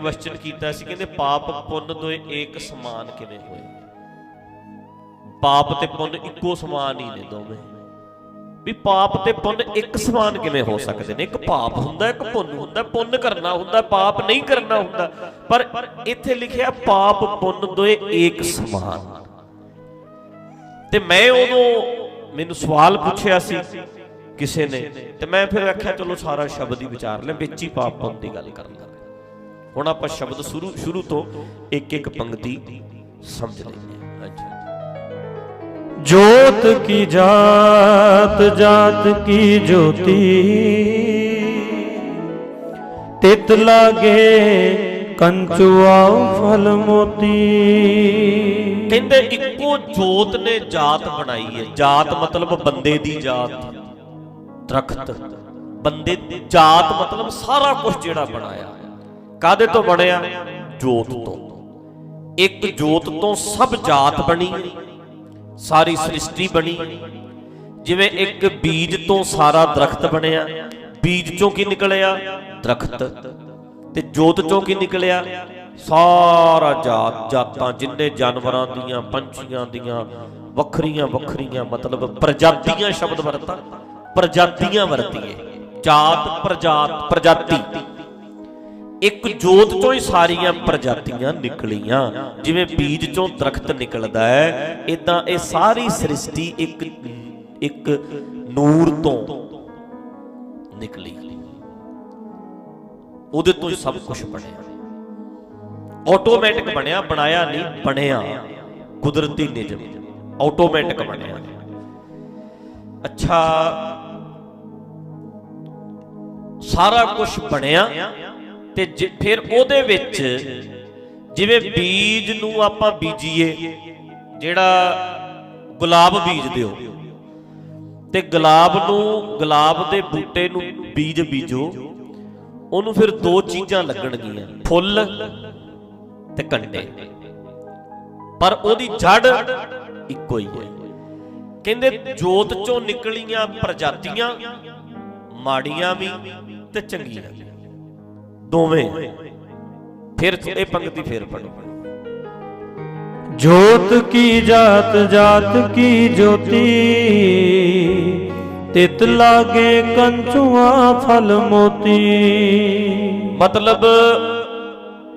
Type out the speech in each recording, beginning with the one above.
Question ਕੀਤਾ ਸੀ, ਕਹਿੰਦੇ ਪਾਪ ਪੁੰਨ ਦੋਏ ਏਕ ਸਮਾਨ ਕਿਵੇਂ ਹੋਏ? ਪਾਪ ਤੇ ਪੁੰਨ ਇੱਕੋ ਸਮਾਨ ਹੀ ਨੇ ਦੋਵੇਂ। ਵੀ ਪਾਪ ਤੇ ਪੁੰਨ ਇੱਕ ਸਮਾਨ ਕਿਵੇਂ ਹੋ ਸਕਦੇ ਨੇ? ਇੱਕ ਪਾਪ ਹੁੰਦਾ, ਇੱਕ ਪੁੰਨ ਹੁੰਦਾ, ਪੁੰਨ ਕਰਨਾ ਹੁੰਦਾ, ਪਾਪ ਨਹੀਂ ਕਰਨਾ ਹੁੰਦਾ। ਪਰ ਇੱਥੇ ਲਿਖਿਆ ਪਾਪ ਪੁੰਨ ਦੋਏ ਏਕ ਸਮਾਨ। ਤੇ ਮੈਂ ਉਦੋਂ ਮੈਨੂੰ ਸਵਾਲ ਪੁੱਛਿਆ ਸੀ ਕਿਸੇ ਨੇ, ਤੇ ਮੈਂ ਫਿਰ ਆਖਿਆ, ਚਲੋ ਸਾਰਾ ਸ਼ਬਦ ਹੀ ਵਿਚਾਰ ਲੈ ਵਿੱਚ ਹੀ ਪਾਪ ਪੁੰਨ ਦੀ ਗੱਲ ਕਰਨ ਲੱਗੇ। ਹੁਣ ਆਪਾਂ ਸ਼ਬਦ ਸ਼ੁਰੂ ਸ਼ੁਰੂ ਤੋਂ ਇੱਕ ਇੱਕ ਪੰਕਤੀ ਸਮਝ ਲਈਏ ਜੋਤ ਕੀ ਜਾਤ ਜਾਤ ਕੀ ਜੋਤੀ? ਤਿਤ ਲਾਗੇ ਕੰਚੁਆ ਫਲ ਮੋਤੀ। ਕਹਿੰਦੇ ਇੱਕੋ ਜੋਤ ਨੇ ਜਾਤ ਬਣਾਈ ਹੈ। ਜਾਤ ਮਤਲਬ ਬੰਦੇ ਦੀ ਜਾਤ। ਦਰਖਤ। ਬੰਦੇ ਜਾਤ ਮਤਲਬ ਸਾਰਾ ਕੁਝ ਜਿਹੜਾ ਬਣਾਇਆ। ਕਾਦੇ ਤੋਂ ਬਣਿਆ? ਜੋਤ ਤੋਂ। ਇੱਕ ਜੋਤ ਤੋਂ ਸਭ ਜਾਤ ਬਣੀ। ਸਾਰੀ ਸ੍ਰਿਸ਼ਟੀ ਬਣੀ। ਜਿਵੇਂ ਇੱਕ ਬੀਜ ਤੋਂ ਸਾਰਾ ਦਰਖਤ ਬਣਿਆ। ਬੀਜ ਚੋਂ ਕੀ ਨਿਕਲਿਆ? ਦਰਖਤ। ਤੇ ਜੋਤ ਚੋਂ ਕੀ ਨਿਕਲਿਆ? ਸਾਰਾ ਜਾਤ। ਜਾਤਾਂ ਜਿੰਨੇ ਜਾਨਵਰਾਂ ਦੀਆਂ ਪੰਛੀਆਂ ਦੀਆਂ ਵੱਖਰੀਆਂ ਵੱਖਰੀਆਂ ਮਤਲਬ ਪ੍ਰਜਾਤੀਆਂ ਸ਼ਬਦ ਵਰਤਾ। ਪ੍ਰਜਾਤੀਆਂ ਵਰਤੀਏ। ਜਾਤ ਪ੍ਰਜਾਤ ਪ੍ਰਜਾਤੀ। ਇੱਕ ਜੋਤ ਚੋਂ ਹੀ ਸਾਰੀਆਂ ਪ੍ਰਜਾਤੀਆਂ ਨਿਕਲੀਆਂ। ਜਿਵੇਂ ਬੀਜ ਚੋਂ ਦਰਖਤ ਨਿਕਲਦਾ ਹੈ ਇਦਾਂ ਇਹ ਸਾਰੀ ਸ੍ਰਿਸ਼ਟੀ ਇੱਕ ਇੱਕ ਨੂਰ ਤੋਂ ਨਿਕਲੀ। ਉਹਦੇ ਤੋਂ ਹੀ ਸਭ ਕੁਝ ਬਣਿਆ। ਆਟੋਮੈਟਿਕ ਬਣਿਆ, ਬਣਾਇਆ ਨਹੀਂ, ਬਣਿਆ। ਕੁਦਰਤੀ ਨਿਯਮ, ਆਟੋਮੈਟਿਕ ਬਣਿਆ। ਅੱਛਾ, ਸਾਰਾ ਕੁਝ ਬਣਿਆ। ਤੇ ਫਿਰ ਉਹਦੇ ਵਿੱਚ ਜਿਵੇਂ ਬੀਜ ਨੂੰ ਆਪਾਂ ਬੀਜੀਏ, ਜਿਹੜਾ ਗੁਲਾਬ ਬੀਜਦੇ ਹੋ, ਤੇ ਗੁਲਾਬ ਨੂੰ, ਗੁਲਾਬ ਦੇ ਬੂਟੇ ਨੂੰ ਬੀਜ ਬੀਜੋ, ਉਹਨੂੰ ਫਿਰ ਦੋ ਚੀਜ਼ਾਂ ਲੱਗਣਗੀਆਂ, ਫੁੱਲ ਤੇ ਕੰਡੇ। ਪਰ ਉਹਦੀ ਜੜ ਇੱਕੋ ਹੀ ਹੈ। ਕਹਿੰਦੇ ਜੋਤ ਚੋਂ ਨਿਕਲੀਆਂ ਪ੍ਰਜਾਤੀਆਂ ਮਾੜੀਆਂ ਵੀ ਤੇ ਚੰਗੀਆਂ ਵੀ। ਦੋਵੇਂ। ਫਿਰ ਇਹ ਪੰਗਤੀ ਫੇਰ ਪੜੋ ਜੋਤ ਕੀ ਜਾਤ ਜਾਤ ਕੀ ਜੋਤੀ? ਤਿਤ ਲਾਗੇ ਕੰਚੂਆ ਫਲ ਮੋਤੀ। ਮਤਲਬ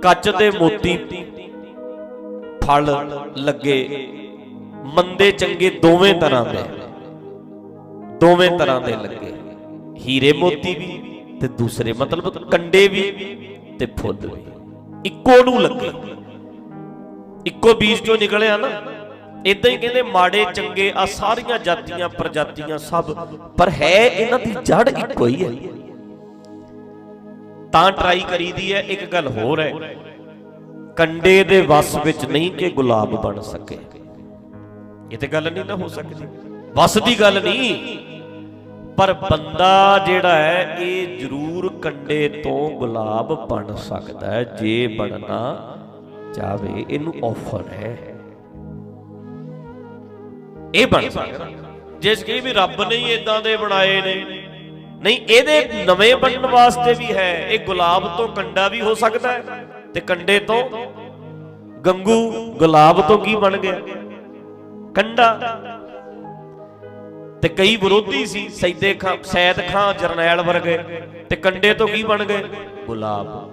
ਕੱਚ ਦੇ ਮੋਤੀ ਫਲ ਲੱਗੇ। ਮੰਦੇ ਚੰਗੇ ਦੋਵੇਂ ਤਰ੍ਹਾਂ ਦੇ। ਦੋਵੇਂ ਤਰ੍ਹਾਂ ਦੇ ਲੱਗੇ। ਹੀਰੇ ਮੋਤੀ ਵੀ। ਤੇ ਦੂਸਰੇ ਮਤਲਬ ਕੰਡੇ ਵੀ ਤੇ ਫੁੱਲ ਵੀ। ਇੱਕੋ ਨੂੰ ਲੱਗੇ। ਇੱਕੋ ਬੀਜ ਚੋਂ ਨਿਕਲਿਆ ਨਾ। ਇਦਾਂ ਹੀ ਕਹਿੰਦੇ ਮਾੜੇ, ਚੰਗੇ ਆ ਸਾਰੀਆਂ ਜਾਤੀਆਂ, ਪ੍ਰਜਾਤੀਆਂ ਸਭ। ਪਰ ਹੈ ਇਹਨਾਂ ਦੀ ਜੜ ਇੱਕੋ ਹੀ ਹੈ। ਤਾਂ ਟਰਾਈ ਕਰੀਦੀ ਹੈ, ਇੱਕ ਗੱਲ ਹੋਰ ਹੈ। ਕੰਡੇ ਦੇ ਵਸ ਵਿੱਚ ਨਹੀਂ ਕਿ ਗੁਲਾਬ ਬਣ ਸਕੇ। ਇਹ ਤੇ ਗੱਲ ਨਹੀਂ ਨਾ ਹੋ ਸਕਦੀ। ਵਸ ਦੀ ਗੱਲ ਨਹੀਂ। ਪਰ ਬੰਦਾ ਜਿਹੜਾ ਹੈ, ਇਹ ਜ਼ਰੂਰ ਕੰਡੇ ਤੋਂ ਗੁਲਾਬ ਬਣ ਸਕਦਾ ਹੈ, ਜੇ ਬਣਨਾ ਚਾਵੇ। ਇਹਨੂੰ ਆਫਰ ਹੈ। ਇਹ ਬਣ ਸਕਦਾ। ਜਿਸ ਕੀ ਵੀ ਰੱਬ ਨੇ ਹੀ ਇਦਾਂ ਦੇ ਬਣਾਏ ਨੇ, ਨਹੀਂ, ਇਹਦੇ ਨਵੇਂ ਬਣਨ ਵਾਸਤੇ ਵੀ ਹੈ। ਇਹ ਗੁਲਾਬ ਤੋਂ ਕੰਡਾ ਵੀ ਹੋ ਸਕਦਾ ਹੈ ਤੇ ਕੰਡੇ ਤੋਂ ਗੰਗੂ ਗੁਲਾਬ ਤੋਂ ਕੀ ਬਣ ਗਿਆ? ਕੰਡਾ। ਤੇ ਕਈ ਵਿਰੋਧੀ ਸੀ, ਸੈਦੇ ਖਾਂ ਸੈਦ ਖਾਂ ਜਰਨੈਲ ਵਰਗੇ। ਤੇ ਕੰਡੇ ਤੋਂ ਕੀ ਬਣ ਗਏ? ਗੁਲਾਬ।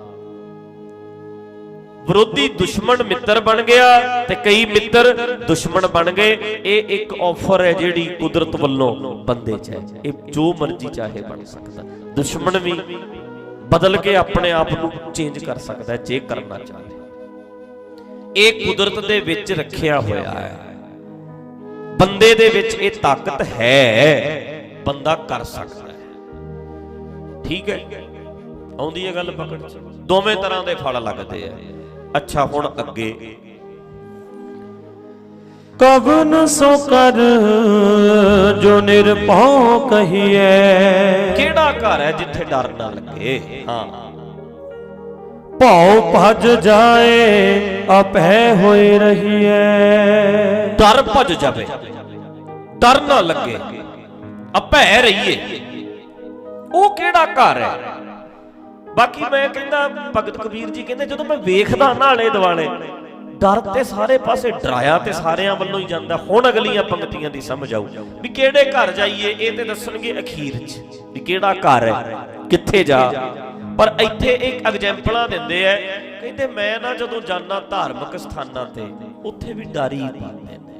ਵਿਰੋਧੀ ਦੁਸ਼ਮਣ ਮਿੱਤਰ ਬਣ ਗਿਆ ਤੇ ਕਈ ਮਿੱਤਰ ਦੁਸ਼ਮਣ ਬਣ ਗਏ। ਇਹ ਇੱਕ ਆਫਰ ਹੈ ਜਿਹੜੀ ਕੁਦਰਤ ਵੱਲੋਂ ਬੰਦੇ 'ਚ ਹੈ। ਇਹ ਜੋ ਮਰਜ਼ੀ ਚਾਹੇ ਬਣ ਸਕਦਾ। ਦੁਸ਼ਮਣ ਵੀ ਬਦਲ ਕੇ ਆਪਣੇ ਆਪ ਨੂੰ ਚੇਂਜ ਕਰ ਸਕਦਾ ਜੇ ਕਰਨਾ ਚਾਹੇ। ਇਹ ਕੁਦਰਤ ਦੇ ਵਿੱਚ ਰੱਖਿਆ ਹੋਇਆ ਹੈ। ਬੰਦੇ ਦੇ ਵਿੱਚ ਇਹ ਤਾਕਤ ਹੈ ਬੰਦਾ ਕਰ ਸਕਦਾ ਹੈ। ਠੀਕ ਹੈ? ਆਉਂਦੀ ਹੈ ਗੱਲ ਪਕੜ ਚ? ਦੋਵੇਂ ਤਰ੍ਹਾਂ ਦੇ ਫਲ ਲੱਗਦੇ ਆ। ਅੱਛਾ ਹੁਣ ਅੱਗੇ। ਕਵਨ ਸੋ ਕਰ ਜੋ ਨਿਰਭਉ ਕਹੀਏ ਕਿਹੜਾ ਘਰ ਹੈ ਜਿੱਥੇ ਡਰ ਨਾ ਲੱਗੇ? ਹਾਂ। ਭਾਉ ਭਜ ਜਾਏ ਅਪਹਿ ਹੋਏ ਰਹੀਐ। ਡਰ ਭੱਜ ਜਾਵੇ, ਡਰ ਨਾ ਲੱਗੇ ਅਭੈ ਰਹੀਏ। ਉਹ ਕਿਹੜਾ ਘਰ ਹੈ? ਬਾਕੀ ਮੈਂ ਕਹਿੰਦਾ, ਭਗਤ ਕਬੀਰ ਜੀ ਕਹਿੰਦੇ, ਜਦੋਂ ਮੈਂ ਵੇਖਦਾ ਨਾ ਆਲੇ ਦੁਆਲੇ ਡਰ ਤੇ ਸਾਰੇ ਪਾਸੇ ਡਰਾਇਆ ਤੇ ਸਾਰਿਆਂ ਵੱਲੋਂ ਹੀ ਜਾਂਦਾ, ਹੁਣ ਅਗਲੀਆਂ ਪੰਕਤੀਆਂ ਦੀ ਸਮਝ ਆਊ। ਵੀ ਕਿਹੜੇ ਘਰ ਜਾਈਏ, ਇਹ ਤੇ ਦੱਸਣਗੇ ਅਖੀਰ 'ਚ, ਵੀ ਕਿਹੜਾ ਘਰ ਹੈ, ਕਿੱਥੇ ਜਾ ਪਰ ਇੱਥੇ ਇੱਕ ਐਗਜ਼ਾਮਪਲਾਂ ਦਿੰਦੇ ਐ ਕਹਿੰਦੇ ਮੈਂ ਨਾ ਜਦੋਂ ਜਾਣਾ ਧਾਰਮਿਕ ਸਥਾਨਾਂ ਤੇ ਉੱਥੇ ਵੀ ਡਰ ਪਾਉਂਦੇ ਨੇ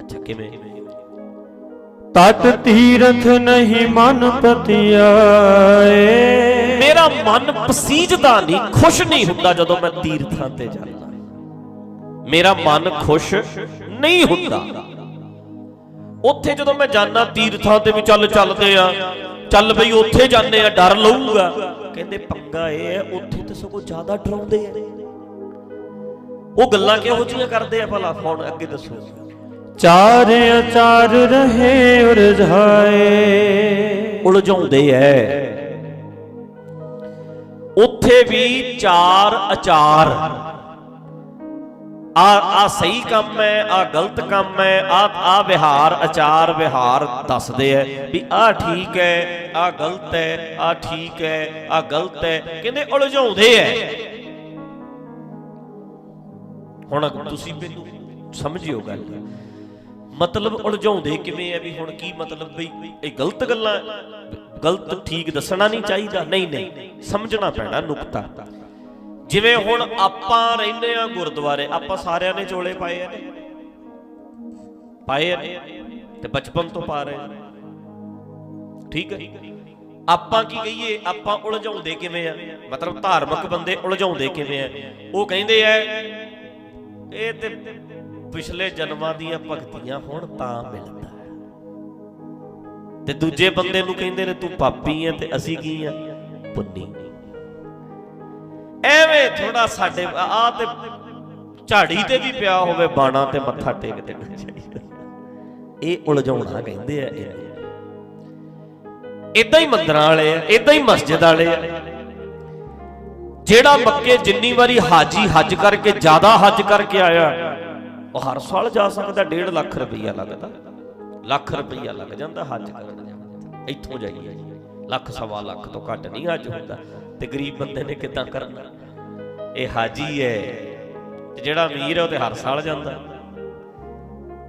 ਅੱਛਾ ਕਿਵੇਂ? ਤਤ ਤੀਰਥ ਨਹੀਂ ਮਨ ਪਤਿਆਏ। ਮੇਰਾ ਮਨ ਪਸੀਜਦਾ ਨਹੀਂ ਖੁਸ਼ ਨਹੀਂ ਹੁੰਦਾ ਜਦੋਂ ਮੈਂ ਤੀਰਥਾਂ ਤੇ ਜਾਂਦਾ। ਮੇਰਾ ਮਨ ਖੁਸ਼ ਨਹੀਂ ਹੁੰਦਾ। ਉੱਥੇ ਜਦੋਂ ਮੈਂ ਜਾਣਾ ਤੀਰਥਾਂ ਤੇ ਵੀ ਚੱਲ ਚੱਲਦੇ ਆ ਚੱਲ ਬਈ ਉੱਥੇ ਜਾਂਦੇ ਆ ਡਰ ਲਊਗਾ। ਕਹਿੰਦੇ ਪੰਗਾ ਇਹ ਹੈ ਉੱਥੇ ਤਾਂ ਸਗੋਂ ਜ਼ਿਆਦਾ ਡਰਾਉਂਦੇ ਆ। ਉਹ ਗੱਲਾਂ ਕਿਹੋ ਜਿਹੀਆਂ ਕਰਦੇ ਆ ਭਲਾ? ਹੁਣ ਅੱਗੇ ਦੱਸੋ। ਚਾਰ ਅਚਾਰ ਰਹੇ ਉਰਝਾਏ ਉਲਝਾਉਂਦੇ ਐ। ਉੱਥੇ ਵੀ ਚਾਰ ਅਚਾਰ। ਆ ਆ ਸਹੀ ਕੰਮ ਹੈ, ਆ ਗਲਤ ਕੰਮ ਹੈ, ਆ ਆ ਵਿਹਾਰ, ਅਚਾਰ ਵਿਹਾਰ ਦੱਸਦੇ ਐ ਵੀ ਆ ਠੀਕ ਹੈ, ਆ ਗਲਤ ਹੈ, ਆ ਠੀਕ ਹੈ, ਆ ਗਲਤ ਹੈ ਕਹਿੰਦੇ ਉਲਝਾਉਂਦੇ ਐ ਹੁਣ ਤੁਸੀਂ ਮੈਨੂੰ ਸਮਝਿਓ ਗੱਲ। ਮਤਲਬ ਉਲਝਾਉਂਦੇ ਕਿਵੇਂ ਆ ਵੀ ਹੁਣ ਕੀ ਮਤਲਬ ਬਈ ਇਹ ਗਲਤ ਗੱਲਾਂ, ਗਲਤ ਠੀਕ ਦੱਸਣਾ ਨਹੀਂ ਚਾਹੀਦਾ? ਨਹੀਂ ਨਹੀਂ, ਸਮਝਣਾ ਪੈਣਾ, ਨੁਕਤਾ। ਜਿਵੇਂ ਹੁਣ ਆਪਾਂ ਰਹਿੰਦੇ ਆ ਗੁਰਦੁਆਰੇ, ਆਪਾਂ ਸਾਰਿਆਂ ਨੇ ਚੋਲੇ ਪਾਏ ਆ। ਨੇ ਪਾਏ ਆ ਨੇ? ਤੇ ਬਚਪਨ ਤੋਂ ਪਾ ਰਹੇ ਠੀਕ ਹੈ ਆਪਾਂ ਕੀ ਕਹੀਏ? ਆਪਾਂ ਉਲਝਾਉਂਦੇ ਕਿਵੇਂ ਆ? ਮਤਲਬ ਧਾਰਮਿਕ ਬੰਦੇ ਉਲਝਾਉਂਦੇ ਕਿਵੇਂ ਆ? ਉਹ ਕਹਿੰਦੇ ਆ, ਇਹ ਤੇ ਪਿਛਲੇ ਜਨਮਾਂ ਦੀਆਂ ਭਗਤੀਆਂ ਹੁਣ ਤਾਂ ਮਿਲਦਾ। ਤੇ ਦੂਜੇ ਬੰਦੇ ਨੂੰ ਕਹਿੰਦੇ ਨੇ, ਤੂੰ ਪਾਪੀ ਹੈ ਤੇ ਅਸੀਂ ਕੀ ਆ? ਪੁੰਨੀ ਐਵੇਂ ਥੋੜਾ ਸਾਡੇ ਆ ਤੇ ਝਾੜੀ ਤੇ ਵੀ ਪਿਆ ਹੋਵੇ, ਬਾਣਾ ਤੇ ਮੱਥਾ ਟੇਕ ਦੇਣਾ ਚਾਹੀਦਾ। ਇਹ ਉਲਝਾਉਣਾ ਕਹਿੰਦੇ ਆ ਇਹ। ਇਦਾਂ ਹੀ ਮੰਦਰਾਂ ਵਾਲੇ ਆ ਇਦਾਂ ਹੀ ਮਸਜਿਦ ਵਾਲੇ ਆ। ਜਿਹੜਾ ਮੱਕੇ ਜਿੰਨੀ ਵਾਰੀ ਹਾਜੀ ਹੱਜ ਕਰਕੇ, ਜ਼ਿਆਦਾ ਹੱਜ ਕਰਕੇ ਆਇਆ, ਉਹ ਹਰ ਸਾਲ ਜਾ ਸਕਦਾ 1.5 ਲੱਖ ਰੁਪਈਆ ਲੱਗਦਾ। ਲੱਖ ਰੁਪਈਆ ਲੱਗ ਜਾਂਦਾ, ਹੱਜ ਕਰਨ ਇੱਥੋਂ ਜਾਈਏ। ਲੱਖ ਸਵਾ ਲੱਖ ਤੋਂ ਘੱਟ ਨਹੀਂ ਹੱਜ ਹੁੰਦਾ। ਤੇ ਗਰੀਬ ਬੰਦੇ ਨੇ ਕਿਦਾਂ ਕਰਨਾ? ਇਹ ਹਾਜੀ ਹੈ ਤੇ ਜਿਹੜਾ ਅਮੀਰ ਹੈ, ਉਹ ਤੇ ਹਰ ਸਾਲ ਜਾਂਦਾ।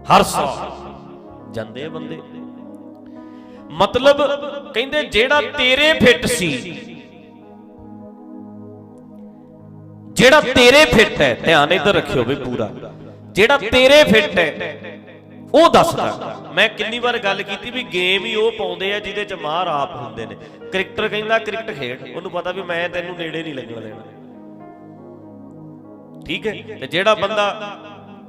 ਹਰ ਸਾਲ ਜਾਂਦੇ ਆ ਬੰਦੇ। ਮਤਲਬ ਕਹਿੰਦੇ ਜਿਹੜਾ ਤੇਰੇ ਫਿੱਟ ਸੀ, ਜਿਹੜਾ ਤੇਰੇ ਫਿੱਟ ਹੈ, ਧਿਆਨ ਇੱਧਰ ਰੱਖਿਓ ਵੀ ਪੂਰਾ। ਜਿਹੜਾ ਤੇਰੇ ਫਿੱਟ ਹੈ ਉਹ ਦੱਸਦਾ ਮੈਂ ਕਿੰਨੀ ਵਾਰ ਗੱਲ ਕੀਤੀ ਵੀ ਗੇਮ ਹੀ ਉਹ ਪਾਉਂਦੇ ਆ ਜਿਹਦੇ ਚ ਮਾਰ ਆਪ ਹੁੰਦੇ ਨੇ। ਕ੍ਰਿਕਟਰ ਕਹਿੰਦਾ ਕ੍ਰਿਕਟ ਖੇਡ, ਉਹਨੂੰ ਪਤਾ ਵੀ ਮੈਂ ਤੈਨੂੰ ਨੇੜੇ ਨਹੀਂ ਲੱਗਣ ਦੇਣਾ। ਠੀਕ ਹੈ? ਤੇ ਜਿਹੜਾ ਬੰਦਾ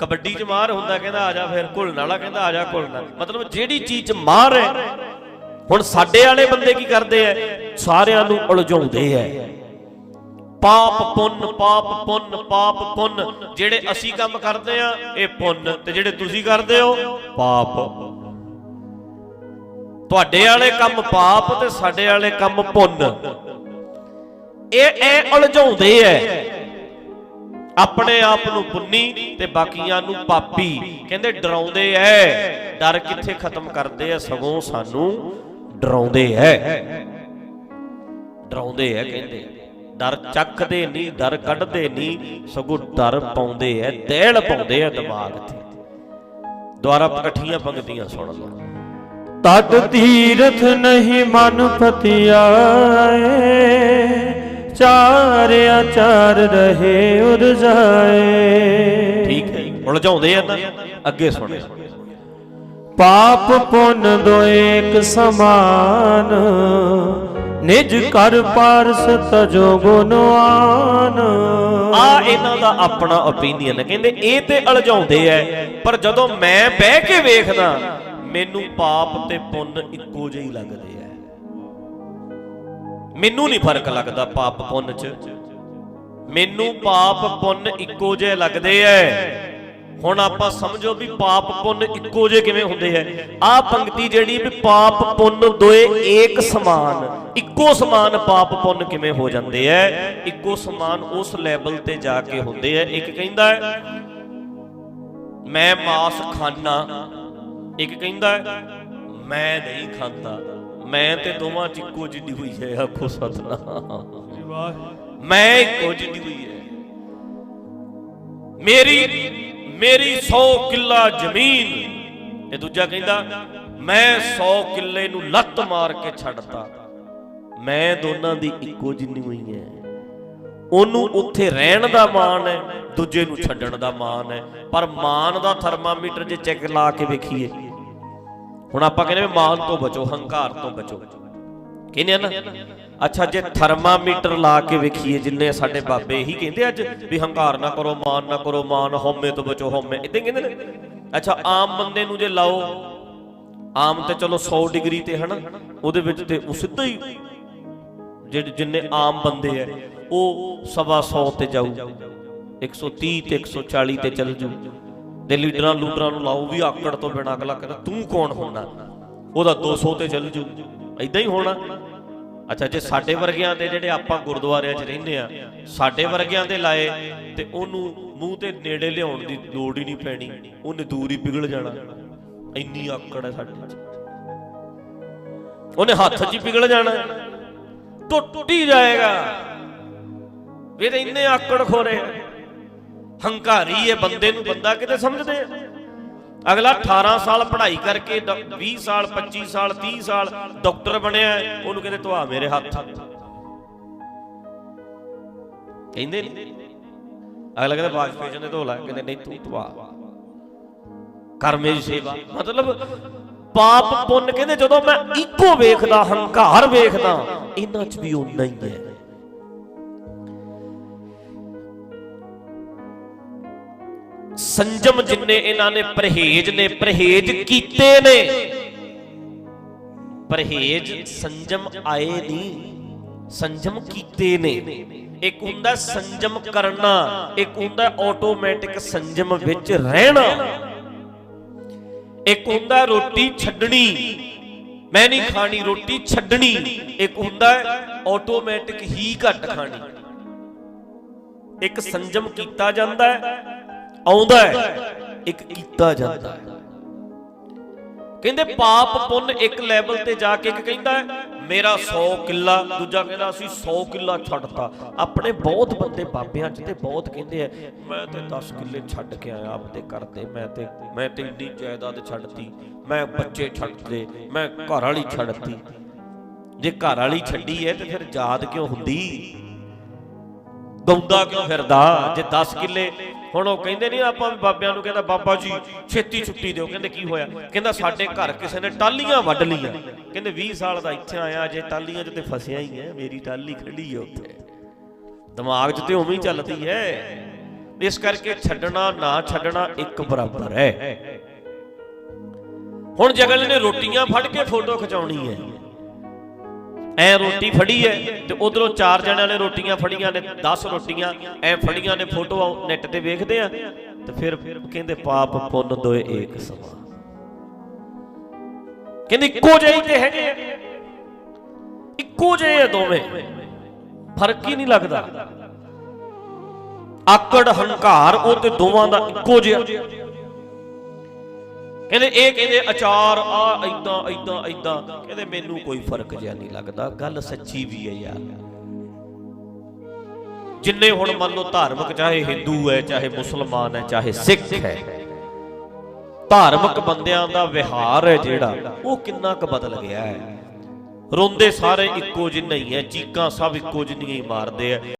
ਕਬੱਡੀ ਚ ਮਾਰ ਹੁੰਦਾ ਕਹਿੰਦਾ ਆ ਜਾ ਫਿਰ, ਘੁਲਣ ਵਾਲਾ ਕਹਿੰਦਾ ਆ ਜਾ ਘੁਲਣਾ ਮਤਲਬ ਜਿਹੜੀ ਚੀਜ਼ ਚ ਮਾਰ ਹੈ, ਹੁਣ ਸਾਡੇ ਵਾਲੇ ਬੰਦੇ ਕੀ ਕਰਦੇ ਐ ਸਾਰਿਆਂ ਨੂੰ ਉਲਝਾਉਂਦੇ ਐ ਪਾਪ ਪੁੰਨ ਪਾਪ ਪੁੰਨ ਪਾਪ ਪੁੰਨ। ਜਿਹੜੇ ਅਸੀਂ ਕੰਮ ਕਰਦੇ ਆ ਇਹ ਪੁੰਨ। ਤੇ ਜਿਹੜੇ ਤੁਸੀਂ ਕਰਦੇ ਹੋ, ਪਾਪ। ਤੁਹਾਡੇ ਵਾਲੇ ਕੰਮ ਪਾਪ ਤੇ ਸਾਡੇ ਵਾਲੇ ਕੰਮ ਪੁੰਨ। ਇਹ ਇਹ ਉਲਝਾਉਂਦੇ ਐ। ਆਪਣੇ ਆਪ ਨੂੰ ਪੁੰਨੀ ਤੇ ਬਾਕੀਆਂ ਨੂੰ ਪਾਪੀ। ਕਹਿੰਦੇ ਡਰਾਉਂਦੇ ਐ। ਡਰ ਕਿੱਥੇ ਖਤਮ ਕਰਦੇ ਐ? ਸਗੋਂ ਸਾਨੂੰ ਡਰਾਉਂਦੇ ਐ। ਡਰਾਉਂਦੇ ਐ, ਕਹਿੰਦੇ। ਡਰ ਚੱਕਦੇ ਨਹੀਂ ਡਰ ਕੱਢਦੇ ਨਹੀਂ ਸਗੋਂ ਡਰ ਪਾਉਂਦੇ ਐ ਦਹਿਲ ਪਾਉਂਦੇ ਐ ਦਿਮਾਗ ਤੇ। ਦੁਆਰਾ ਇਕੱਠੀਆਂ ਪੰਕਤੀਆਂ ਸੁਣ ਲਓ। ਤਤ ਤੀਰਥ ਨਹੀਂ ਮਨ ਪਤਿਆਏ ਚਾਰ ਅਚਾਰ ਰਹੇ ਉਰਝਾਏ ਠੀਕ ਹੈ। ਉਲਝਾਉਂਦੇ ਆ ਨਾ ਅੱਗੇ ਸੁਣੋ ਪਾਪ ਪੁੰਨ ਦੋ ਏਕ ਸਮਾਨ ਨਿਜ ਕਰ ਪਾਰਸ ਤਜੋ ਗੁਣਵਾਨ ਆ ਇਹਨਾਂ ਦਾ ਆਪਣਾ ਓਪੀਨੀਅਨ ਕਹਿੰਦੇ ਇਹ ਤੇ ਅਲਝਾਉਂਦੇ ਐ, ਪਰ ਜਦੋਂ ਮੈਂ ਬਹਿ ਕੇ ਵੇਖਦਾ, ਮੈਨੂੰ ਪਾਪ ਤੇ ਪੁੰਨ ਇੱਕੋ ਜਿਹੇ ਹੀ ਲੱਗਦੇ ਐ। ਮੈਨੂੰ ਨਹੀਂ ਫ਼ਰਕ ਲੱਗਦਾ ਪਾਪ ਪੁੰਨ 'ਚ। ਮੈਨੂੰ ਪਾਪ ਪੁੰਨ ਇੱਕੋ ਜਿਹੇ ਲੱਗਦੇ ਐ। ਹੁਣ ਆਪਾਂ ਸਮਝੋ ਵੀ ਪਾਪ ਪੁੰਨ ਇੱਕੋ ਜਿਹੇ ਕਿਵੇਂ ਹੁੰਦੇ ਐ। ਆ ਪੰਕਤੀ ਜਿਹੜੀ ਵੀ ਪਾਪ ਪੁੰਨ ਦੋਏ ਏਕ ਸਮਾਨ। ਇੱਕੋ ਸਮਾਨ ਪਾਪ ਪੁੰਨ ਕਿਵੇਂ ਹੋ ਜਾਂਦੇ ਐ? ਇੱਕੋ ਸਮਾਨ ਉਸ ਲੈਵਲ ਤੇ ਜਾ ਕੇ ਹੁੰਦੇ ਐ। ਇੱਕ ਕਹਿੰਦਾ ਹੈ ਮੈਂ ਮਾਸ ਖਾਣਾ ਇੱਕ ਕਹਿੰਦਾ ਹੈ, ਮੈਂ ਨਹੀਂ ਖਾਂਦਾ। ਮੈਂ ਤੇ ਦੋਵਾਂ ਚ ਇੱਕੋ ਜਿਹੀ ਹੋਈ ਹੈ ਆਖੋ ਸਤਨਾਮ। ਮੈਂ ਇੱਕੋ ਜਿਹੀ ਹੋਈ ਹੈ ਮੇਰੀ ਮੇਰੀ 100 ਕਿੱਲਾ ਜ਼ਮੀਨ। ਤੇ ਦੂਜਾ ਕਹਿੰਦਾ ਮੈਂ 100 ਕਿੱਲੇ ਨੂੰ ਲੱਤ ਮਾਰ ਕੇ ਛੱਡਤਾ। ਮੈਂ ਦੋਨਾਂ ਦੀ ਇੱਕੋ ਜਿੰਨੀ ਹੋਈ ਹੈ ਉਹਨੂੰ ਉੱਥੇ ਰਹਿਣ ਦਾ ਮਾਣ ਹੈ ਦੂਜੇ ਨੂੰ ਛੱਡਣ ਦਾ ਮਾਣ ਹੈ ਪਰ ਮਾਣ ਦਾ ਥਰਮਾਮੀਟਰ ਜੇ ਚੈੱਕ ਲਾ ਕੇ ਵੇਖੀਏ, ਹੁਣ ਆਪਾਂ ਕਹਿੰਦੇ ਵੀ ਮਾਣ ਤੋਂ ਬਚੋ, ਹੰਕਾਰ ਤੋਂ ਬਚੋ। ਕਹਿੰਦੇ ਆ ਨਾ? ਅੱਛਾ, ਜੇ ਥਰਮਾਮੀਟਰ ਲਾ ਕੇ ਵੇਖੀਏ, ਜਿੰਨੇ ਸਾਡੇ ਬਾਬੇ ਇਹੀ ਕਹਿੰਦੇ ਅੱਜ ਵੀ ਹੰਕਾਰ ਨਾ ਕਰੋ ਮਾਨ ਨਾ ਕਰੋ ਮਾਨ ਹਉਮੈ ਤੋਂ ਬਚੋ, ਹਉਮੈ। ਇਦਾਂ ਕਹਿੰਦੇ ਨੇ। ਅੱਛਾ, ਆਮ ਬੰਦੇ ਨੂੰ ਜੇ ਲਾਓ, ਆਮ ਤੇ ਚਲੋ 100 ਡਿਗਰੀ ਤੇ ਹਨਾ, ਉਹਦੇ ਵਿੱਚ ਤੇ ਉਹ ਸਿੱਧਾ ਹੀ ਜਿਹੜੇ ਜਿੰਨੇ ਆਮ ਬੰਦੇ ਐ ਉਹ ਸਵਾ 100 ਤੇ ਜਾਊ 130 ਤੇ 140 ਤੇ ਚੱਲ ਜੂ। ਤੇ ਲੀਡਰਾਂ ਲੂਡਰਾਂ ਨੂੰ ਲਾਓ ਵੀ ਆਕੜ ਤੋਂ ਬਿਨਾਂ ਅਗਲਾ ਕਹਿੰਦਾ, ਤੂੰ ਕੌਣ ਹੋਣਾ? ਉਹਦਾ 200 ਤੇ ਚੱਲ ਜੂ। ਐਦਾਂ ਹੀ ਹੋਣਾ। ਅੱਛਾ, ਜੇ ਸਾਡੇ ਵਰਗਿਆਂ ਦੇ ਜਿਹੜੇ ਆਪਾਂ ਗੁਰਦੁਆਰਿਆਂ 'ਚ ਰਹਿੰਦੇ ਆ, ਸਾਡੇ ਵਰਗਿਆਂ ਦੇ ਲਾਏ, ਤੇ ਉਹਨੂੰ ਮੂੰਹ ਤੇ ਨੇੜੇ ਲਿਆਉਣ ਦੀ ਲੋੜ ਹੀ ਨਹੀਂ ਪੈਣੀ। ਉਹਨੇ ਦੂਰ ਹੀ ਪਿਘਲ ਜਾਣਾ। ਇੰਨੀ ਆਕੜ ਹੈ ਸਾਡੇ 'ਚ। ਉਹਨੇ ਹੱਥ 'ਚ ਹੀ ਪਿਘਲ ਜਾਣਾ। ਟੁੱਟ ਹੀ ਜਾਏਗਾ। ਵੀ ਇੰਨੇ ਆਕੜ ਖੋਰੇ ਹੰਕਾਰੀ ਹੈ ਬੰਦੇ ਨੂੰ ਬੰਦਾ ਕਿਤੇ ਸਮਝਦੇ ਆ? ਅਗਲਾ 18 ਸਾਲ ਪੜ੍ਹਾਈ ਕਰਕੇ ਡ- 20 ਸਾਲ 25 ਸਾਲ 30 ਸਾਲ ਡਾਕਟਰ ਬਣਿਆ ਉਹਨੂੰ ਕਹਿੰਦੇ ਧਵਾ ਮੇਰੇ ਹੱਥ। ਕਹਿੰਦੇ ਨੀ। ਅਗਲਾ ਕਹਿੰਦਾ ਵਾਸ਼ਪੇਸ਼ਨ ਜੀ ਨੇ ਧੋਲਾ ਕਹਿੰਦੇ ਨਹੀਂ ਤੂੰ ਧਵਾ ਕਰ ਮੇਰੀ ਸੇਵਾ। ਮਤਲਬ ਪਾਪ ਪੁੰਨ ਕਹਿੰਦੇ ਜਦੋਂ ਮੈਂ ਇੱਕੋ ਵੇਖਦਾ, ਹੰਕਾਰ ਵੇਖਦਾ, ਇਹਨਾਂ 'ਚ ਵੀ ਉਨਾ ਹੀ ਹੈ। ਸੰਜਮ ਜਿੰਨੇ ਇਹਨਾਂ ਨੇ, ਪਰਹੇਜ ਨੇ, ਪਰਹੇਜ ਕੀਤੇ ਨੇ। ਪਰਹੇਜ ਸੰਜਮ ਆਏ ਨਹੀਂ ਸੰਜਮ ਕੀਤੇ ਨੇ। ਇੱਕ ਹੁੰਦਾ ਸੰਜਮ ਕਰਨਾ, ਇੱਕ ਹੁੰਦਾ ਆਟੋਮੈਟਿਕ ਸੰਜਮ ਵਿੱਚ ਰਹਿਣਾ। ਇੱਕ ਹੁੰਦਾ ਰੋਟੀ ਛੱਡਣੀ, ਮੈਂ ਨਹੀਂ ਖਾਣੀ ਰੋਟੀ ਛੱਡਣੀ, ਇੱਕ ਹੁੰਦਾ ਆਟੋਮੈਟਿਕ ਹੀ ਘੱਟ ਖਾਣੀ। ਇੱਕ ਸੰਜਮ ਕੀਤਾ ਜਾਂਦਾ ਹੈ ਆਉਂਦਾ ਹੈ ਇੱਕ ਕੀਤਾ ਜਾਂਦਾ। ਹੈ ਕਹਿੰਦੇ ਪਾਪ ਪੁੰਨ ਇੱਕ ਲੈਵਲ ਤੇ ਜਾ ਕੇ ਇੱਕ ਕਹਿੰਦਾ ਮੇਰਾ 100 ਕਿੱਲਾ, ਦੂਜਾ ਕਹਿੰਦਾ ਅਸੀਂ 100 ਕਿੱਲਾ ਛੱਡਤਾ। ਆਪਣੇ ਬਹੁਤ ਬੰਦੇ ਬਾਬਿਆਂ 'ਚ ਤੇ ਬਹੁਤ ਕਹਿੰਦੇ ਆ, ਮੈਂ ਤੇ 10 ਕਿੱਲੇ ਛੱਡ ਕੇ ਆਇਆ ਆਪਦੇ ਘਰ ਦੇ ਮੈਂ ਤੇ ਮੈਂ ਤੇ ਇੰਨੀ ਜਾਇਦਾਦ ਛੱਡਤੀ, ਮੈਂ ਬੱਚੇ ਛੱਡਦੇ ਮੈਂ ਘਰ ਵਾਲੀ ਛੱਡਤੀ। ਜੇ ਘਰ ਵਾਲੀ ਛੱਡੀ ਹੈ ਤੇ ਫਿਰ ਯਾਦ ਕਿਉਂ ਹੁੰਦੀ? ਗਾਉਂਦਾ ਕਿਉਂ ਫਿਰਦਾ? ਜੇ 10 ਕਿੱਲੇ ਹੁਣ ਉਹ ਕਹਿੰਦੇ ਨਹੀਂ, ਆਪਾਂ ਵੀ ਬਾਬਿਆਂ ਨੂੰ ਕਹਿੰਦਾ, ਬਾਬਾ ਜੀ, ਛੇਤੀ ਛੁੱਟੀ ਦਿਓ। ਕਹਿੰਦੇ, ਕੀ ਹੋਇਆ? ਕਹਿੰਦਾ, ਸਾਡੇ ਘਰ ਕਿਸੇ ਨੇ ਟਾਲੀਆਂ ਵੱਢ ਲਈਆਂ। ਕਹਿੰਦੇ 20 ਸਾਲ ਦਾ ਇੱਥੇ ਆਇਆ, ਅਜੇ ਟਾਲੀਆਂ 'ਚ ਤੇ ਫਸਿਆ ਹੀ ਹੈ, ਮੇਰੀ ਟਾਲੀ ਖੜੀ ਹੈ ਉੱਥੇ। ਦਿਮਾਗ 'ਚ ਤੇ ਉਵੇਂ ਹੀ ਚੱਲਦੀ ਹੈ। ਇਸ ਕਰਕੇ ਛੱਡਣਾ, ਨਾ ਛੱਡਣਾ ਇੱਕ ਬਰਾਬਰ ਹੈ। ਹੁਣ ਜਗਲ ਨੇ ਰੋਟੀਆਂ ਫੜ ਕੇ ਫੋਟੋ ਖਿਚਾਉਣੀ ਹੈ। ਐ ਰੋਟੀ ਫੜੀ ਐ ਤੇ ਉਧਰੋਂ ਚਾਰ ਜਣਿਆਂ ਨੇ ਰੋਟੀਆਂ ਫੜੀਆਂ ਨੇ 10 ਰੋਟੀਆਂ, ਐ ਫੜੀਆਂ ਨੇ ਫੋਟੋ ਨੈਟ ਤੇ ਵੇਖਦੇ ਆ ਤੇ ਫਿਰ ਕਹਿੰਦੇ ਪਾਪ ਪੁੰਨ ਦੋਏ ਏਕ ਸਮਾਨ ਕਹਿੰਦੇ ਇੱਕੋ ਜਿਹੇ ਤੇ ਹੈਗੇ ਇੱਕੋ ਜਿਹੇ ਆ ਦੋਵੇਂ। ਫ਼ਰਕ ਹੀ ਨਹੀਂ ਲੱਗਦਾ। ਆਕੜ ਹੰਕਾਰ ਉਹ ਤੇ ਦੋਵਾਂ ਦਾ ਇੱਕੋ ਜਿਹਾ। ਕਹਿੰਦੇ ਇਹ ਕਹਿੰਦੇ ਅਚਾਰ, ਆ ਇਦਾਂ ਇਦਾਂ ਇਦਾਂ ਕਹਿੰਦੇ ਮੈਨੂੰ ਕੋਈ ਫ਼ਰਕ ਜਿਹਾ ਨਹੀਂ ਲੱਗਦਾ, ਗੱਲ ਸੱਚੀ ਵੀ ਹੈ ਯਾਰ। ਜਿੰਨੇ ਹੁਣ ਮੰਨ ਲਓ ਧਾਰਮਿਕ ਚਾਹੇ ਹਿੰਦੂ ਹੈ, ਚਾਹੇ ਮੁਸਲਮਾਨ ਹੈ, ਚਾਹੇ ਸਿੱਖ ਹੈ, ਧਾਰਮਿਕ ਬੰਦਿਆਂ ਦਾ ਵਿਹਾਰ ਹੈ ਜਿਹੜਾ, ਉਹ ਕਿੰਨਾ ਕੁ ਬਦਲ ਗਿਆ ਹੈ। ਰੋਂਦੇ ਸਾਰੇ ਇੱਕੋ ਜਿਹੇ ਹੀ ਹੈ, ਚੀਕਾਂ ਸਭ ਇੱਕੋ ਜਿਹੀਆਂ ਹੀ ਮਾਰਦੇ ਆ।